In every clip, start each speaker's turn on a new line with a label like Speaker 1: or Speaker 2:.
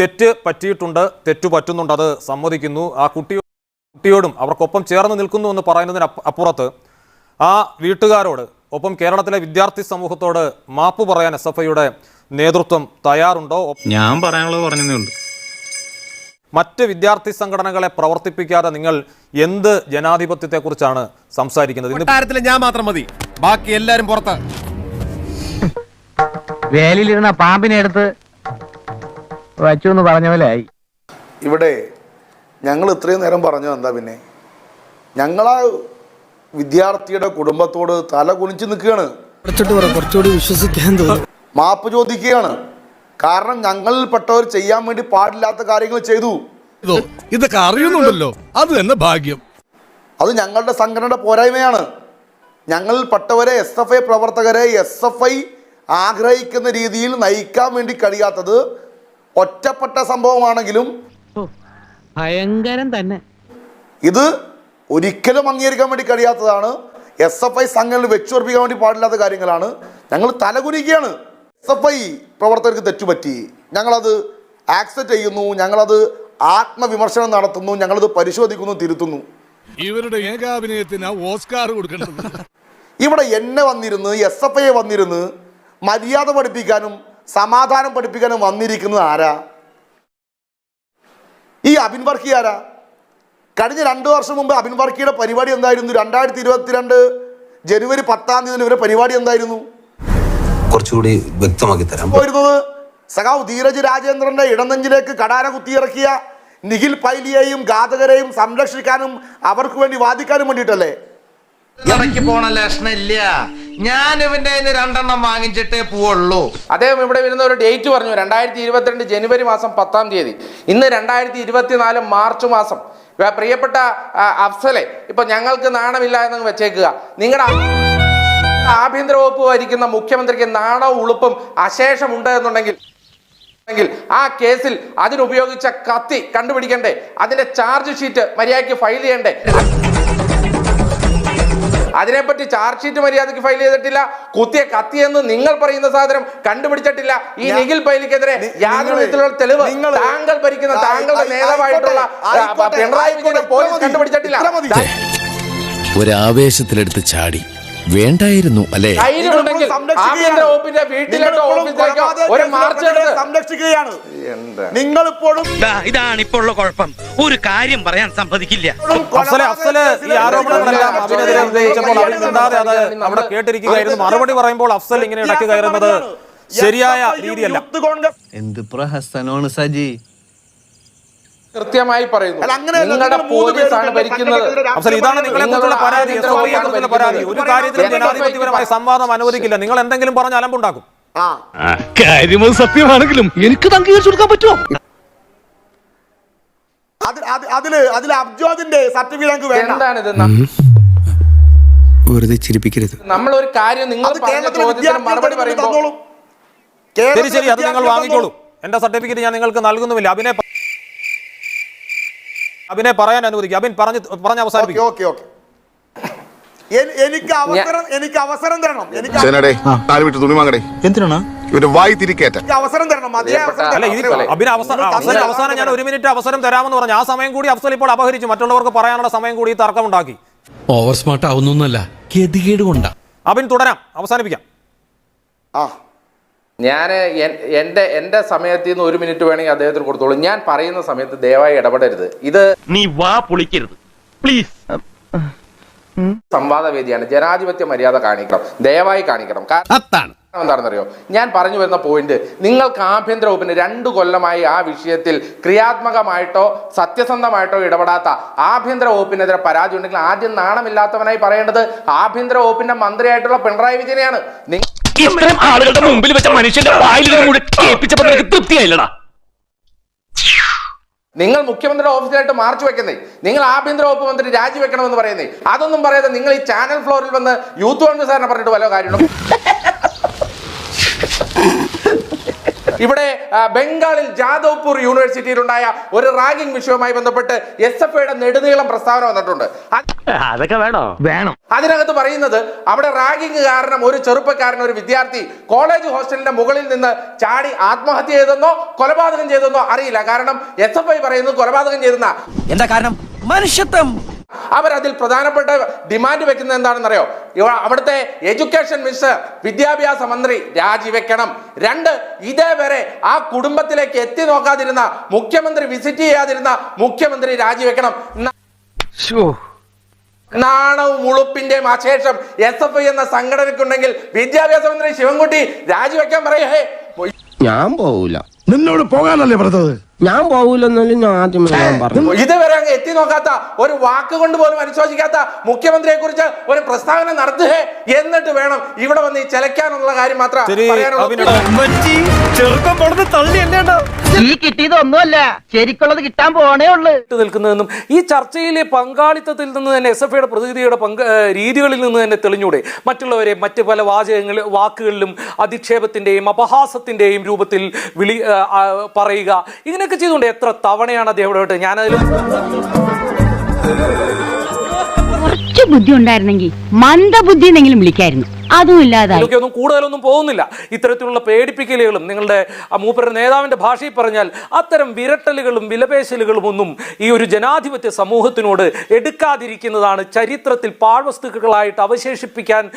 Speaker 1: തെറ്റ് പറ്റിയിട്ടുണ്ട് തെറ്റു പറ്റുന്നുണ്ട് അത് സമ്മതിക്കുന്നു. ആ കുട്ടി കുട്ടിയോടും അവർക്കൊപ്പം ചേർന്ന് നിൽക്കുന്നു എന്ന് പറയുന്നതിന് അപ്പുറത്ത് ആ വീട്ടുകാരോട് ഒപ്പം കേരളത്തിലെ വിദ്യാർത്ഥി സമൂഹത്തോട് മാപ്പ് പറയാൻ എസ് എഫ് ഐയുടെ നേതൃത്വം തയ്യാറുണ്ടോ?
Speaker 2: ഞാൻ പറയാനുള്ളത് പറഞ്ഞതേ ഉള്ളൂ.
Speaker 1: മറ്റ് വിദ്യാർത്ഥി സംഘടനകളെ പ്രവർത്തിപ്പിക്കാതെ നിങ്ങൾ എന്ത് ജനാധിപത്യത്തെക്കുറിച്ചാണ് സംസാരിക്കുന്നത്?
Speaker 3: കൊട്ടാരത്തിൽ ഞാൻ മാത്രം മതി. ബാക്കി എല്ലാരും പുറത്ത്.
Speaker 4: വേലിയിലിരുന്ന പാമ്പിനെ എടുത്ത് വച്ചു എന്ന് പറഞ്ഞ പോലെ ആയി
Speaker 5: ഇവിടെ ഞങ്ങൾ ഇത്രയും നേരം പറഞ്ഞു എന്താ പിന്നെ? ഞങ്ങളാ വിദ്യാർത്ഥിയുടെ കുടുംബത്തോട് തല കുനിച്ച് നിൽക്കുകയാണ്.
Speaker 6: കുറച്ചുകൂടി വിശ്വസിക്കാൻ
Speaker 5: മാപ്പ് ചോദിക്കുകയാണ്. കാരണം ഞങ്ങളിൽപ്പെട്ടവർ ചെയ്യാൻ വേണ്ടി പാടില്ലാത്ത കാര്യങ്ങൾ ചെയ്തു.
Speaker 3: ഇതോ ഇതൊക്കെ അറിയുന്നുണ്ടല്ലോ. അത് തന്നെ ഭാഗ്യം.
Speaker 5: അത് ഞങ്ങളുടെ സംഘടനയുടെ പോരായ്മയാണ്. ഞങ്ങളിൽപ്പെട്ടവരെ എസ് എഫ് ഐ പ്രവർത്തകരെ എസ് എഫ് ഐ ആഗ്രഹിക്കുന്ന രീതിയിൽ നയിക്കാൻ വേണ്ടി കഴിയാത്തത് ഒറ്റപ്പെട്ട സംഭവമാണെങ്കിലും
Speaker 4: ഭയങ്കരം തന്നെ.
Speaker 5: ഇത് ഒരിക്കലും അംഗീകരിക്കാൻ വേണ്ടി കഴിയാത്തതാണ്. എസ് എഫ് ഐ സംഘങ്ങളിൽ വെച്ചുറപ്പിക്കാൻ വേണ്ടി പാടില്ലാത്ത കാര്യങ്ങളാണ്. ഞങ്ങൾ തലകുനിക്കുകയാണ് എസ് എഫ് ഐ പ്രവർത്തകർക്ക് തെറ്റുപറ്റി. ഞങ്ങളത് ആക്സെപ്റ്റ് ചെയ്യുന്നു. ഞങ്ങളത് ആത്മവിമർശനം നടത്തുന്നു. ഞങ്ങളത് പരിശോധിക്കുന്നു തിരുത്തുന്നു.
Speaker 3: ഇവരുടെ ഏകാഭിനയത്തിന് ഓസ്കാർ കൊടുക്കണം
Speaker 5: ഇവിടെ എന്നെ വന്നിരുന്ന് എസ് എഫ് ഐയെ വന്നിരുന്ന് മര്യാദ പഠിപ്പിക്കാനും സമാധാനം പഠിപ്പിക്കാനും വന്നിരിക്കുന്നത് ആരാ? ഈ അബിൻ വർക്കി ആരാ? കഴിഞ്ഞ രണ്ട് വർഷം മുമ്പ് അബിൻ വർക്കിയുടെ പരിപാടി എന്തായിരുന്നു? രണ്ടായിരത്തി ഇരുപത്തിരണ്ട് ജനുവരി പത്താം തീയതി ഇവരുടെ പരിപാടി എന്തായിരുന്നു?
Speaker 7: കുറച്ചുകൂടി വ്യക്തമാക്കി തരാം.
Speaker 5: പോയിരുന്നത് സഖാവ് ധീരജ് രാജേന്ദ്രന്റെ ഇടനെഞ്ചിലേക്ക് കടാര കുത്തിയിറക്കിയ നിഖിൽ പൈലിയെയും ഘാതകരെയും സംരക്ഷിക്കാനും അവർക്ക് വേണ്ടി വാദിക്കാനും വേണ്ടിയിട്ടല്ലേ?
Speaker 8: ഇറക്കി പോണ ലക്ഷണില്ല. ഞാൻ ഇവന്റെ രണ്ടെണ്ണം വാങ്ങിച്ചിട്ടേ പോവുള്ളൂ.
Speaker 9: അദ്ദേഹം ഇവിടെ വരുന്ന ഒരു ഡേറ്റ് പറഞ്ഞു രണ്ടായിരത്തി ഇരുപത്തിരണ്ട് ജനുവരി മാസം പത്താം തീയതി. ഇന്ന് രണ്ടായിരത്തി ഇരുപത്തിനാല് മാർച്ച് മാസം. പ്രിയപ്പെട്ട അഫ്സലെ ഇപ്പൊ ഞങ്ങൾക്ക് നാണമില്ല എന്ന് വെച്ചേക്കുക. നിങ്ങളുടെ ആഭ്യന്തര വകുപ്പ് ഭരിക്കുന്ന മുഖ്യമന്ത്രിക്ക് നാണവും ഉളുപ്പും അശേഷമുണ്ട് എന്നുണ്ടെങ്കിൽ ആ കേസിൽ അതിനുപയോഗിച്ച കത്തി കണ്ടുപിടിക്കണ്ടേ? അതിന്റെ ചാർജ് ഷീറ്റ് മര്യാദയ്ക്ക് ഫയൽ ചെയ്യണ്ടേ? അതിനെപ്പറ്റി ചാർജ് ഷീറ്റ് മര്യാദയ്ക്ക് ഫയൽ ചെയ്തിട്ടില്ല. കുത്തിയ കത്തി എന്ന് നിങ്ങൾ പറയുന്ന സാധനം കണ്ടുപിടിച്ചിട്ടില്ല. ഈ നിഖിൽ പൈലിക്കെതിരെ യാതൊരു വിധത്തിലുള്ള തെളിവ് താങ്കൾ ഭരിക്കുന്ന താങ്കളുടെ നേതാവായിട്ടുള്ള പിണറായി വിജയനെ പോലീസ് കണ്ടുപിടിച്ചിട്ടില്ല.
Speaker 6: ഒരാവേശത്തിലെടുത്ത് ചാടി. വേണ്ടായിരുന്നു അല്ലേ?
Speaker 9: ആഭ്യന്തര വകുപ്പിന്റെ വീട്ടിലേക്കോ ഓഫീസിലേക്കോ ഒരു മാർച്ച് എടുത്ത്
Speaker 5: സംരക്ഷിക്കുകയാണ്.
Speaker 9: എന്താ
Speaker 5: നിങ്ങൾ ഇപ്പോഴും
Speaker 10: ഇതാണ് ഇപ്പോൾ ഉള്ള കുഴപ്പം. ഒരു കാര്യം പറയാൻ സമ്മതിക്കില്ല.
Speaker 1: അഫ്സലെ അഫ്സലെ ഈ ആരോപണങ്ങളെല്ലാം അബിനെതിരെ ഉന്നയിച്ചപ്പോൾ മിണ്ടാതെ അത് അവിടെ കേട്ടിരിക്കുകയായിരുന്നു. മറുപടി പറയുമ്പോൾ അഫ്സൽ ഇങ്ങനെ ഇടയ്ക്ക് കയറുന്നത് ശരിയായ രീതിയല്ല.
Speaker 6: എന്ത് പ്രഹസനമാണ് സജി?
Speaker 9: കൃത്യമായി പറയുന്നു. നിങ്ങളുടെ പോലീസാണ് ഭരിക്കുന്നത്.
Speaker 1: അഫ്സൽ ഇതാണ് നിങ്ങളെ കുറിച്ചുള്ള പരാതി. പരാതി. ഒരു കാര്യത്തിലും ജനാധിപത്യപരമായ സംവാദം അനുവദിക്കില്ല. നിങ്ങൾ എന്തെങ്കിലും പറഞ്ഞ് അലമ്പുണ്ടാക്കും.
Speaker 3: കാര്യം സത്യമാണെങ്കിലും എനിക്ക് അംഗീകരിച്ചു കൊടുക്കാൻ പറ്റുമോ?
Speaker 5: അത് അത് അതിൽ അതിൽ അബ്ജോദിന്റെ സർട്ടിഫിക്കറ്റ് ഞങ്ങൾക്ക് വേണ്ട.
Speaker 9: എന്താണിത്
Speaker 6: വെറുതെ ചിരിപ്പിക്കരുത്.
Speaker 9: നമ്മൾ ഒരു കാര്യം നിങ്ങൾ
Speaker 5: അത്
Speaker 9: പറഞ്ഞ
Speaker 5: കേരളത്തിലെ
Speaker 9: ചോദ്യത്തിന്
Speaker 5: വിദ്യാർത്ഥികൾ
Speaker 9: മറുപടി പറയുമ്പോൾ
Speaker 5: തന്നോളൂ.
Speaker 1: ശരി ശരി അത് നിങ്ങൾ വാങ്ങിക്കോളൂ. എന്റെ സർട്ടിഫിക്കറ്റ് ഞാൻ നിങ്ങൾക്ക് നൽകുന്നുമില്ല. അഭിനയ അഭിനയ പറയാൻ അനുവദിക്കും അബിൻ പറഞ്ഞു പറഞ്ഞ്
Speaker 5: ഓക്കെ
Speaker 1: അവസാനിപ്പിക്കും.
Speaker 5: Okay okay. എനിക്ക് അവസരം എനിക്ക് അവസരം തരണം. എനിക്ക്
Speaker 2: ചേനടേ വിട്ട് തുണി വാങ്ങടേ.
Speaker 6: എന്തിനാണ്?
Speaker 2: വായി തിരിക്കേറ്റ
Speaker 5: എനിക്ക് അവസരം തരണം.
Speaker 1: അവസാനം ഞാൻ ഒരു മിനിറ്റ് അവസരം തരാമെന്ന് പറഞ്ഞു. ആ സമയം കൂടി അഫ്സൽ ഇപ്പോൾ അപഹരിച്ചു. മറ്റുള്ളവർക്ക് പറയാനുള്ള സമയം കൂടി ഈ തർക്കമുണ്ടാക്കി.
Speaker 6: ഓവർ സ്മാർട്ട് ആവുന്നല്ല ഗതികേട് കൊണ്ടാ.
Speaker 1: അബിൻ തുടരാം. അവസാനിപ്പിക്കാം.
Speaker 5: ആ.
Speaker 9: ഞാൻ എന്റെ എന്റെ സമയത്തിൽ നിന്ന് ഒരു മിനിറ്റ് വേണമെങ്കിൽ അദ്ദേഹത്തിന് കൊടുത്തോളൂ. ഞാൻ പറയുന്ന സമയത്ത് ദയവായി ഇടപെടരുത്. ഇത്
Speaker 10: നീ വാ പൊളിക്കരുത്. പ്ലീസ്
Speaker 9: സംവാദവേദിയാണ്. ജനാധിപത്യ മര്യാദ കാണിക്കണം. ദയവായി കാണിക്കണം. കാരണം എന്താണെന്നറിയോ? ഞാൻ പറഞ്ഞു വരുന്ന പോയിന്റ് നിങ്ങൾക്ക് ആഭ്യന്തര വകുപ്പിന് രണ്ടു കൊല്ലമായി ആ വിഷയത്തിൽ ക്രിയാത്മകമായിട്ടോ സത്യസന്ധമായിട്ടോ ഇടപെടാത്ത ആഭ്യന്തര വകുപ്പിനെതിരെ പരാതി ഉണ്ടെങ്കിൽ ആദ്യം നാണമില്ലാത്തവനായി പറയേണ്ടത് ആഭ്യന്തര വകുപ്പിന്റെ മന്ത്രിയായിട്ടുള്ള പിണറായി വിജയനെയാണ്. നിങ്ങൾ
Speaker 10: ആളുകളുടെ മുമ്പിൽ വെച്ച മനുഷ്യന്റെ വായിൽ തൃപ്തിയായില്ലടാ.
Speaker 9: നിങ്ങൾ മുഖ്യമന്ത്രിയുടെ ഓഫീസിലായിട്ട് മാർച്ച് വെക്കുന്നേ നിങ്ങൾ ആഭ്യന്തര വകുപ്പ് മന്ത്രി രാജിവെക്കണമെന്ന് പറയുന്നേ അതൊന്നും പറയാതെ നിങ്ങൾ ഈ ചാനൽ ഫ്ലോറിൽ വന്ന് യൂത്ത് കോൺഗ്രസ്സുകാരനെ പറഞ്ഞിട്ട് വല്ല കാര്യമുണ്ടോ? ഇവിടെ ബംഗാളിൽ ജാദവ്പൂർ യൂണിവേഴ്സിറ്റിയിലുണ്ടായ ഒരു റാഗിംഗ് വിഷയവുമായി ബന്ധപ്പെട്ട് എസ് എഫ് ഐയുടെ നെടുനീളം പ്രസ്താവന വന്നിട്ടുണ്ട്. അത്
Speaker 4: അതൊക്കെ വേണോ? വേണം.
Speaker 9: അതിനകത്ത് പറയുന്നത് അവിടെ റാഗിംഗ് കാരണം ഒരു ചെറുപ്പക്കാരൻ ഒരു വിദ്യാർത്ഥി കോളേജ് ഹോസ്റ്റലിന്റെ മുകളിൽ നിന്ന് ചാടി ആത്മഹത്യ ചെയ്തെന്നോ കൊലപാതകം ചെയ്തെന്നോ അറിയില്ല. കാരണം എസ് എഫ് ഐ പറയുന്നത് കൊലപാതകം ചെയ്തെന്ന.
Speaker 6: എന്താ കാരണം? മനുഷ്യത്വം.
Speaker 9: അവരതിൽ പ്രധാനപ്പെട്ട ഡിമാൻഡ് വെക്കുന്നത് എന്താണെന്നറിയോ? ഇവ അവിടുത്തെ എഡ്യൂക്കേഷൻ മിനിസ്റ്റർ വിദ്യാഭ്യാസ മന്ത്രി രാജിവെക്കണം. രണ്ട് ഇതേവരെ ആ കുടുംബത്തിലേക്ക് എത്തി നോക്കാതിരുന്ന മുഖ്യമന്ത്രി വിസിറ്റ് ചെയ്യാതിരുന്ന മുഖ്യമന്ത്രി രാജിവെക്കണം. നാണവും ഉളുപ്പിന്റെയും അശേഷം എസ് എഫ് ഐ എന്ന സംഘടനയ്ക്കുണ്ടെങ്കിൽ വിദ്യാഭ്യാസ മന്ത്രി ശിവൻകുട്ടി രാജിവെക്കാൻ പറയേ.
Speaker 3: ഞാൻ പോവൂല. നിന്നോട് പോകാനല്ലേ പറഞ്ഞത്? ഞാൻ പോകൂലെന്നല്ല ഞാൻ ആദ്യം ഞാൻ പറഞ്ഞു.
Speaker 9: ഇതുവരെ അങ്ങ് എത്തി നോക്കാത്ത ഒരു വാക്ക് കൊണ്ട് പോലും അനുശോചിക്കാത്ത മുഖ്യമന്ത്രിയെ കുറിച്ച് ഒരു പ്രസ്താവന നടത്തുകേ എന്നിട്ട് വേണം ഇവിടെ വന്ന് ഈ ചെലക്കാനുള്ള കാര്യം മാത്രം പറയാനുള്ള
Speaker 4: ഈ കിട്ടിയതൊന്നുമല്ല ശരിക്കുള്ളത് കിട്ടാൻ പോണേ ഉള്ളു.
Speaker 10: ഇട്ട് നിൽക്കുന്നതെന്നും ഈ ചർച്ചയിലെ പങ്കാളിത്തത്തിൽ നിന്ന് തന്നെ എസ് എഫ് ഐയുടെ പ്രതിനിധിയുടെ പങ്ക് രീതികളിൽ നിന്ന് തന്നെ തെളിഞ്ഞൂടെ. മറ്റുള്ളവരെ മറ്റ് പല വാചകങ്ങൾ വാക്കുകളിലും അധിക്ഷേപത്തിന്റെയും അപഹാസത്തിന്റെയും രൂപത്തിൽ വിളി പറയുക. ഇങ്ങനെയൊക്കെ ചെയ്തുകൊണ്ട് എത്ര തവണയാണ് അദ്ദേഹം ഇവിടെ വിട്ടത് ഞാനതിൽ
Speaker 11: കുറച്ച് ബുദ്ധി ഉണ്ടായിരുന്നെങ്കിൽ മന്ദബുദ്ധി എന്നെങ്കിലും വിളിക്കായിരുന്നു. അതും ഇല്ലാതായി.
Speaker 10: ഒന്നും കൂടുതലൊന്നും പോകുന്നില്ല. ഇത്തരത്തിലുള്ള പേടിപ്പിക്കലുകളും നിങ്ങളുടെ മൂപ്പരുടെ നേതാവിന്റെ ഭാഷയിൽ പറഞ്ഞാൽ അത്തരം വിരട്ടലുകളും വിലപേശലുകളും ഒന്നും ഈ ഒരു ജനാധിപത്യ സമൂഹത്തിനോട് എടുക്കാതിരിക്കുന്നതാണ് ചരിത്രത്തിൽ പാഴ്വസ്തുക്കളായിട്ട് അവശേഷിപ്പിക്കാൻ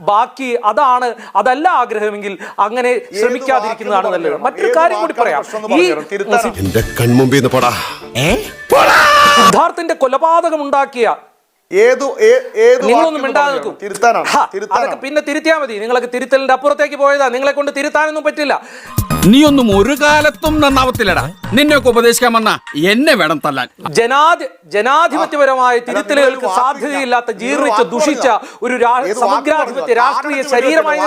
Speaker 10: ബാക്കി അതാണ് അതല്ല ആഗ്രഹമെങ്കിൽ അങ്ങനെ ശ്രമിക്കാതിരിക്കുന്നതാണ് നല്ലത്. മറ്റൊരു കാര്യം കൂടി പറയാം. ഈ സിദ്ധാർത്ഥിന്റെ കൊലപാതകം ഉണ്ടാക്കിയ അതൊക്കെ പിന്നെ തിരുത്തിയാ മതി. നിങ്ങളൊക്കെ തിരുത്തലിന്റെ അപ്പുറത്തേക്ക് പോയതാ. നിങ്ങളെ കൊണ്ട് തിരുത്താനൊന്നും പറ്റില്ല.
Speaker 3: നീ ഒന്നും ഒരു കാലത്തും നന്നാവത്തില്ലടാ. നിന്നെയൊക്കെ ഉപദേശിക്കാൻ വന്ന എന്നെ വേണം തല്ലാൻ.
Speaker 10: ജനാധി ജനാധിപത്യപരമായ തിരുത്തലുകൾക്ക് സാധ്യതയില്ലാത്ത ജീർണിച്ച ദുഷിച്ച ഒരു സമഗ്രാധിപത്യ രാഷ്ട്രീയ ശരീരമായി.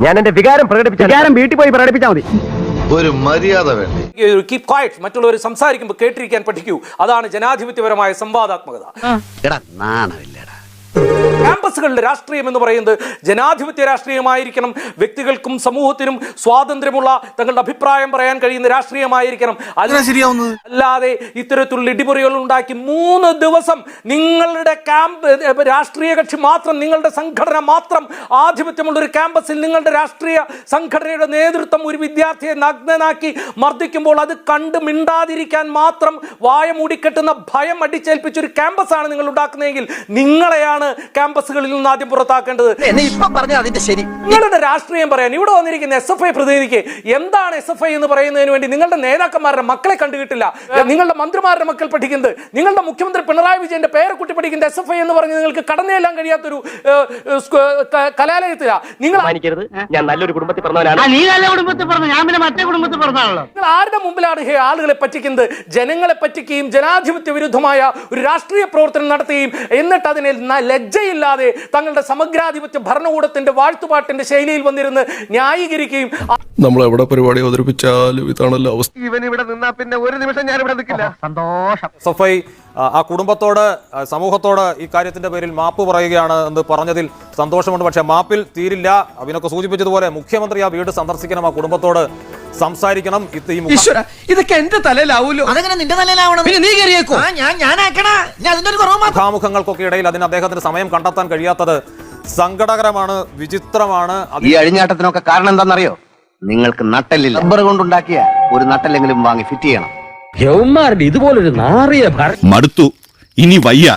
Speaker 4: ഞാൻ എന്റെ വികാരം പ്രകടിപ്പിച്ച വികാരം വീട്ടിൽ പോയി പ്രകടിപ്പിച്ചാൽ മതി.
Speaker 2: ഒരു മര്യാദ വേണ്ടി.
Speaker 10: കീപ് ക്വയറ്റ് മറ്റുള്ളവർ സംസാരിക്കുമ്പോൾ കേട്ടിരിക്കാൻ പഠിക്കൂ. അതാണ് ജനാധിപത്യപരമായ സംവാദാത്മകത.
Speaker 6: എടാ നാണമില്ലടാ
Speaker 10: ക്യാമ്പസുകളിലെ രാഷ്ട്രീയം എന്ന് പറയുന്നത് ജനാധിപത്യ രാഷ്ട്രീയമായിരിക്കണം. വ്യക്തികൾക്കും സമൂഹത്തിനും സ്വാതന്ത്ര്യമുള്ള തങ്ങളുടെ അഭിപ്രായം പറയാൻ കഴിയുന്ന രാഷ്ട്രീയമായിരിക്കണം.
Speaker 3: ശരിയാവുന്നത്?
Speaker 10: അല്ലാതെ ഇത്തരത്തിലുള്ള ഇടിമുറികൾ ഉണ്ടാക്കി മൂന്ന് ദിവസം നിങ്ങളുടെ ക്യാമ്പ് രാഷ്ട്രീയ കക്ഷി മാത്രം നിങ്ങളുടെ സംഘടന മാത്രം ആധിപത്യമുള്ള ഒരു ക്യാമ്പസിൽ നിങ്ങളുടെ രാഷ്ട്രീയ സംഘടനയുടെ നേതൃത്വം ഒരു വിദ്യാർത്ഥിയെ നഗ്നനാക്കി മർദ്ദിക്കുമ്പോൾ അത് കണ്ട് മിണ്ടാതിരിക്കാൻ മാത്രം വായ മൂടിക്കെട്ടുന്ന ഭയം അടിച്ചേൽപ്പിച്ച ഒരു ക്യാമ്പസാണ് നിങ്ങൾ ഉണ്ടാക്കുന്നതെങ്കിൽ നിങ്ങളെയാണ് ക്യാമ്പസുകളിൽ നിന്ന് ആദ്യം പുറത്താക്കേണ്ടത്.
Speaker 6: എന്നെ ഇപ്പൊ പറഞ്ഞ അതിന്റെ ശരി.
Speaker 10: നിങ്ങളുടെ രാഷ്ട്രീയം പറയാൻ ഇവിടെ വന്നിരിക്കുന്ന എസ് എഫ് ഐ പ്രതിനിധിക്ക് എന്താണ് എസ് എഫ് ഐ എന്ന് പറയുന്നതിന് വേണ്ടി നിങ്ങളുടെ നേതാക്കന്മാരുടെ മക്കളെ കണ്ടുകിട്ടില്ല നിങ്ങളുടെ മന്ത്രിമാരുടെ മക്കൾ പഠിക്കുന്നത് നിങ്ങളുടെ മുഖ്യമന്ത്രി പിണറായി വിജയന്റെ പേരെ കുട്ടി പഠിക്കുന്ന എസ് എഫ് ഐ എന്ന് പറഞ്ഞ് നിങ്ങൾക്ക് കടന്നെല്ലാം കഴിയാത്തൊരു കലാലയത്തിലാ. നിങ്ങൾ
Speaker 4: മാനിക്കരുത് ഞാൻ നല്ലൊരു കുടുംബത്തിൽ പറഞ്ഞവനാണ്. നീ നല്ല കുടുംബത്തിൽ പറഞ്ഞു. ഞാൻ പിന്നെ മറ്റേ കുടുംബത്തിൽ പറഞ്ഞാണല്ലോ
Speaker 10: നിങ്ങൾ ആരുടെ മുമ്പിലാണ് ആളുകളെ പറ്റിക്കുന്നത്? ജനങ്ങളെ പറ്റിക്കുകയും ജനാധിപത്യ വിരുദ്ധമായ ഒരു രാഷ്ട്രീയ പ്രവർത്തനം നടത്തുകയും എന്നിട്ട് അതിനെ ലജ്ജയില്ലാതെ തങ്ങളുടെ സമഗ്രാധിപത്യ ഭരണകൂടത്തിന്റെ വാഴ്ത്തുപാട്ടിന്റെ ശൈലിയിൽ വന്നിരുന്ന് ന്യായീകരിക്കുകയും
Speaker 3: നമ്മൾ എവിടെ പരിപാടി അവതരിപ്പിച്ചാലും ഇതാണല്ലോ അവസ്ഥ.
Speaker 4: ഇവൻ ഇവിടെ നിന്നാ പിന്നെ ഒരു നിമിഷം ഞാൻ ഇവിടെ നിൽക്കില്ല സന്തോഷം.
Speaker 1: സഫൈ ആ കുടുംബത്തോട് സമൂഹത്തോട് ഈ കാര്യത്തിന്റെ പേരിൽ മാപ്പ് പറയുകയാണ് എന്ന് പറഞ്ഞതിൽ സന്തോഷമുണ്ട്. പക്ഷേ മാപ്പിൽ തീരില്ല. അവനൊക്കെ സൂചിപ്പിച്ചതുപോലെ മുഖ്യമന്ത്രി ആ വീട് സന്ദർശിക്കണം ആ കുടുംബത്തോട്. സംസാരിക്കണം
Speaker 3: ഇതൊക്കെ എന്റെ തലയിലാവൂലോ?
Speaker 6: അതെങ്ങനെ നിന്റെ തലയിലാവണം?
Speaker 3: പിന്നെ നീ കയറിയേക്കോ
Speaker 6: ഞാൻ ഞാനാക്കണാ ഞാൻ അതിന്റെ ഒരു കുറവ്
Speaker 1: മുഖാമുഖങ്ങൾക്കൊക്കെ ഇടയിൽ അതിന് അദ്ദേഹത്തിന് സമയം കണ്ടെത്താൻ കഴിയാത്തത് സങ്കടകരമാണ് വിചിത്രമാണ്.
Speaker 6: ഈ അഴിഞ്ഞാട്ടത്തിനൊക്കെ കാരണം എന്താണെന്നറിയോ? നിങ്ങൾക്ക് നട്ടല്ലില്ല. റബ്ബർ കൊണ്ടുണ്ടാക്കിയ ഒരു നട്ടല്ലെങ്കിലും വാങ്ങി ഫിറ്റ് ചെയ്യണം.
Speaker 4: യൗമാരുടെ ഇതുപോലൊരു നാറിയ
Speaker 3: മടുത്തു. ഇനി വയ്യ.